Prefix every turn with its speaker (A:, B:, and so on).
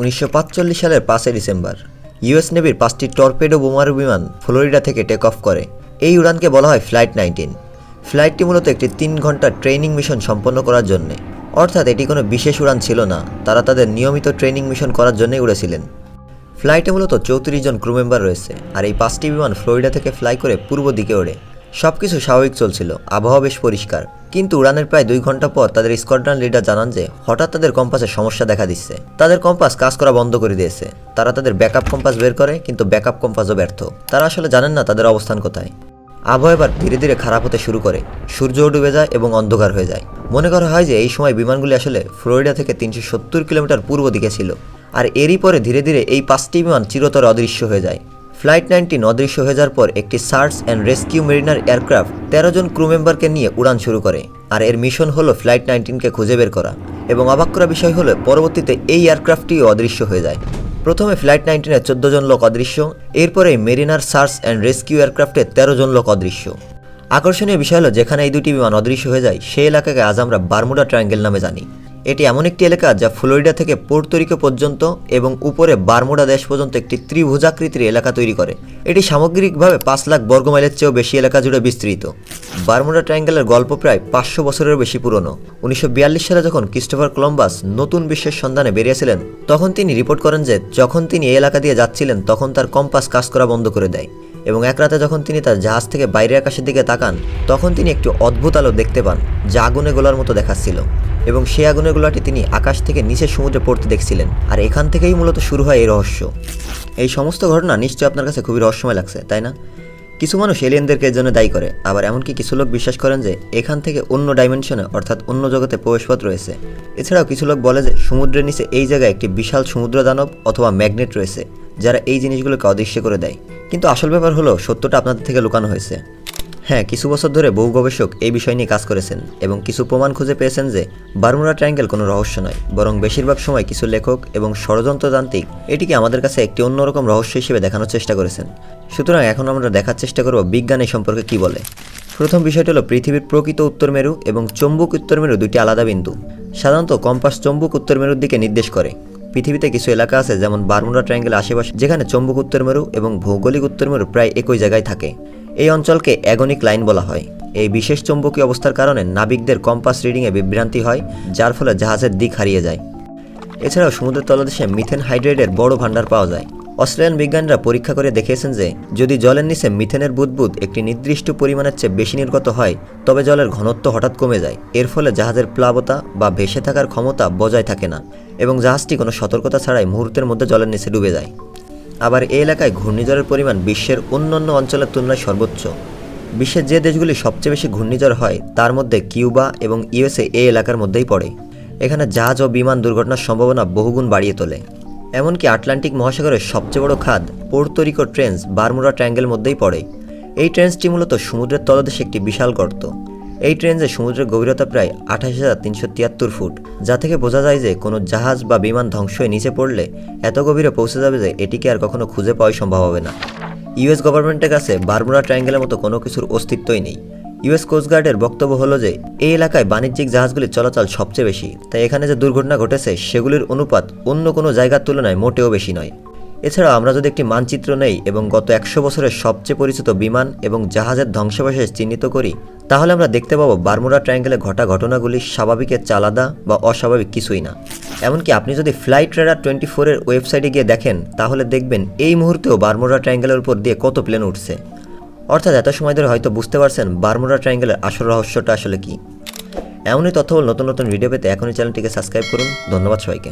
A: উনিশশো সালের পাঁচই ডিসেম্বর, ইউএস নেভির পাঁচটি টর্পেডো বোমারু বিমান ফ্লোরিডা থেকে টেক অফ করে। এই উড়ানকে বলা হয় ফ্লাইট নাইনটিন ফ্লাইটটি মূলত একটি তিন ঘণ্টা ট্রেনিং মিশন সম্পন্ন করার জন্য। অর্থাৎ এটি কোনো বিশেষ উড়ান ছিল না, তারা তাদের নিয়মিত ট্রেনিং মিশন করার জন্যই উড়েছিলেন। ফ্লাইটে মূলত চৌত্রিশ জন ক্রু মেম্বার রয়েছে, আর এই পাঁচটি বিমান ফ্লোরিডা থেকে ফ্লাই করে পূর্ব দিকে ওড়ে। সব কিছু স্বাভাবিক চলছিল, আবহাওয়া বেশ পরিষ্কার। কিন্তু উড়ানের প্রায় দুই ঘণ্টা পর তাদের স্কোয়াড্রন লিডার জানান যে, হঠাৎ তাদের কম্পাসে সমস্যা দেখা দিচ্ছে। তাদের কম্পাস কাজ করা বন্ধ করে দিয়েছে। তারা তাদের ব্যাকআপ কম্পাস বের করে, কিন্তু ব্যাকআপ কম্পাসও ব্যর্থ। তারা আসলে জানেন না তাদের অবস্থান কোথায়। আবহাওয়া এবার ধীরে ধীরে খারাপ হতে শুরু করে। সূর্যও ডুবে যায় এবং অন্ধকার হয়ে যায়। মনে করা হয় যে, এই সময় বিমানগুলি আসলে ফ্লোরিডা থেকে তিনশো সত্তর কিলোমিটার পূর্ব দিকে ছিল। আর এরই পরে ধীরে ধীরে এই পাঁচটি বিমান চিরতর অদৃশ্য হয়ে যায়। ফ্লাইট নাইনটিন অদৃশ্য হয়ে যাওয়ার পর একটি search and rescue mariner aircraft তেরো জন ক্রু মেম্বারকে নিয়ে উড়ান শুরু করে। আর এর মিশন হলো ফ্লাইট নাইনটিনকে খুঁজে বের করা। এবং অবাক করা বিষয় হলো, পরবর্তীতে এই এয়ারক্রাফটটিও অদৃশ্য হয়ে যায়। প্রথমে ফ্লাইট নাইনটিনের চোদ্দ জন লোক অদৃশ্য, এরপরে মেরিনার সার্চ অ্যান্ড রেস্কিউ এয়ারক্রাফটে তেরো জন লোক অদৃশ্য। আকর্ষণীয় বিষয় হলো, যেখানে এই দুটি বিমান অদৃশ্য হয়ে যায়, সেই এলাকাকে আজ আমরা বারমুডা ট্রায়াঙ্গেল নামে জানি। এটি এমন একটি এলাকা যা ফ্লোরিডা থেকে পোর্তরিকো পর্যন্ত এবং উপরে বারমুডা দেশ পর্যন্ত একটি ত্রিভুজাকৃতির এলাকা তৈরি করে। এটি সামগ্রিকভাবে পাঁচ লাখ বর্গমাইলের চেয়েও বেশি এলাকা জুড়ে বিস্তৃত। বারমুডা ট্রায়াঙ্গেলের গল্প প্রায় পাঁচশো বছরেরও বেশি পুরনো। উনিশশো বিয়াল্লিশ সালে যখন ক্রিস্টোফার কলম্বাস নতুন বিশ্বের সন্ধানে বেরিয়েছিলেন, তখন তিনি রিপোর্ট করেন যে যখন তিনি এই এলাকা দিয়ে যাচ্ছিলেন, তখন তার কম্পাস কাজ করা বন্ধ করে দেয়। এবং এক রাতে যখন তিনি তার জাহাজ থেকে বাইরে আকাশের দিকে তাকান, তখন তিনি একটি অদ্ভুত আলো দেখতে পান, যা আগুনে গোলার মতো দেখাচ্ছিল। এবং সেই আগুনের গোলাটি তিনি আকাশ থেকে নিচে সমুদ্রে পড়তে দেখছিলেন, আর এখান থেকেই মূলত শুরু হয় এই রহস্য। এই সমস্ত ঘটনা নিশ্চয়ই আপনার কাছে খুবই রহস্যময় লাগছে, তাই না? কিছু মানুষ এলিয়েনদেরকে এর জন্য দায়ী করে, আবার এমনকি কিছু লোক বিশ্বাস করেন যে এখান থেকে অন্য ডাইমেনশনে অর্থাৎ অন্য জগতে প্রবেশপথ রয়েছে। এছাড়াও কিছু লোক বলে যে সমুদ্রের নিচে এই জায়গায় একটি বিশাল সমুদ্র দানব অথবা ম্যাগনেট রয়েছে। যারা এই জিনিসগুলোকে অদৃশ্য করে দেয়। কিন্তু আসল ব্যাপার হলো, সত্যটা আপনাদের থেকে লুকানো হয়েছে। হ্যাঁ কিছু বছর ধরে বহু গবেষক এই বিষয় নিয়ে কাজ করেছেন এবং কিছু প্রমাণ খুঁজে পেয়েছেন যে বারমুডা ট্রায়াঙ্গেল কোনো রহস্য নয়, বরং বেশিরভাগ সময় কিছু লেখক এবং ষড়যন্ত্রতান্ত্রিক এটিকে আমাদের কাছে একটি অন্যরকম রহস্য হিসেবে দেখানোর চেষ্টা করেছেন। সুতরাং এখন আমরা দেখার চেষ্টা করব বিজ্ঞান এই সম্পর্কে কী বলে। প্রথম বিষয়টি হলো পৃথিবীর প্রকৃত উত্তর মেরু এবং চম্বুক উত্তর মেরু দুটি আলাদা বিন্দু। সাধারণত কম্পাস চম্বুক উত্তর মেরুর দিকে নির্দেশ করে। পৃথিবীতে কিছু এলাকা আছে যেমন বারমুডা ট্রায়াঙ্গেল আশেপাশে, যেখানে চম্বুক উত্তর মেরু এবং ভৌগোলিক উত্তর মেরু প্রায় একই জায়গায় থাকে। এই অঞ্চলকে অ্যাগনিক লাইন বলা হয়। এই বিশেষ চৌম্বকীয় অবস্থার কারণে নাবিকদের কম্পাস রিডিংয়ে বিভ্রান্তি হয়, যার ফলে জাহাজের দিক হারিয়ে যায়। এছাড়াও সমুদ্রের তলদেশে মিথেন হাইড্রেটের বড় ভাণ্ডার পাওয়া যায়। অস্ট্রেলিয়ান বিজ্ঞানীরা পরীক্ষা করে দেখিয়েছেন যে, যদি জলের নিচে মিথেনের বুদবুদ একটি নির্দিষ্ট পরিমাণের চেয়ে বেশি নির্গত হয়, তবে জলের ঘনত্ব হঠাৎ কমে যায়। এর ফলে জাহাজের প্লাবতা বা ভেসে থাকার ক্ষমতা বজায় থাকে না এবং জাহাজটি কোনো সতর্কতা ছাড়াই মুহূর্তের মধ্যে জলের নিচে ডুবে যায়। আবার এই এলাকায় ঘূর্ণিঝড়ের পরিমাণ বিশ্বের অন্যান্য অঞ্চলের তুলনায় সর্বোচ্চ। বিশ্বের যে দেশগুলি সবচেয়ে বেশি ঘূর্ণিঝড় হয়, তার মধ্যে কিউবা এবং ইউএসএ এই এলাকার মধ্যেই পড়ে। এখানে জাহাজ ও বিমান দুর্ঘটনার সম্ভাবনা বহুগুণ বাড়িয়ে তোলে। এমনকি আটলান্টিক মহাসাগরের সবচেয়ে বড় খাদ পোর্তোরিকো ট্রেন্স বারমুরা ট্রায়াঙ্গেল মধ্যেই পড়ে। এই ট্রেন্সটি মূলত সমুদ্রের তলদেশে একটি বিশাল গর্ত। এই ট্রেন্সে সমুদ্রের গভীরতা প্রায় আঠাশ হাজার তিনশো তিয়াত্তর ফুট, যা থেকে বোঝা যায় যে কোনো জাহাজ বা বিমান ধ্বংস হয়ে নিচে পড়লে এত গভীরে পৌঁছে যাবে যে এটিকে আর কখনো খুঁজে পাওয়াই সম্ভব হবে না। ইউএস গভর্নমেন্টের কাছে বারমুরা ট্রায়াঙ্গেলের মতো কোনো কিছুর অস্তিত্বই নেই। ইউএস কোস্টগার্ডের বক্তব্য হলো যে, এই এলাকায় বাণিজ্যিক জাহাজগুলির চলাচল সবচেয়ে বেশি, তাই এখানে যে দুর্ঘটনা ঘটেছে, সেগুলির অনুপাত অন্য কোনো জায়গার তুলনায় মোটেও বেশি নয়। এছাড়াও আমরা যদি একটি মানচিত্র নেই এবং গত একশো বছরের সবচেয়ে পরিচিত বিমান এবং জাহাজের ধ্বংসাবশেষ চিহ্নিত করি, তাহলে আমরা দেখতে পাবো বারমুডা ট্রায়াঙ্গেলে ঘটা ঘটনাগুলি স্বাভাবিকের চালাদা বা অস্বাভাবিক কিছুই না। এমনকি আপনি যদি ফ্লাইট রেডার টোয়েন্টি ফোরের ওয়েবসাইটে গিয়ে দেখেন, তাহলে দেখবেন এই মুহূর্তেও বারমুডা ট্রায়াঙ্গেলের উপর দিয়ে কত প্লেন উঠছে। অর্থাৎ এত সময় ধরে হয়তো বুঝতে পারছেন বারমুডা ট্রায়াঙ্গেলের আসল রহস্যটা আসলে কি। এমনই তথ্য নতুন নতুন ভিডিও পেতে এখনই চ্যানেলটিকে সাবস্ক্রাইব করুন। ধন্যবাদ সবাইকে।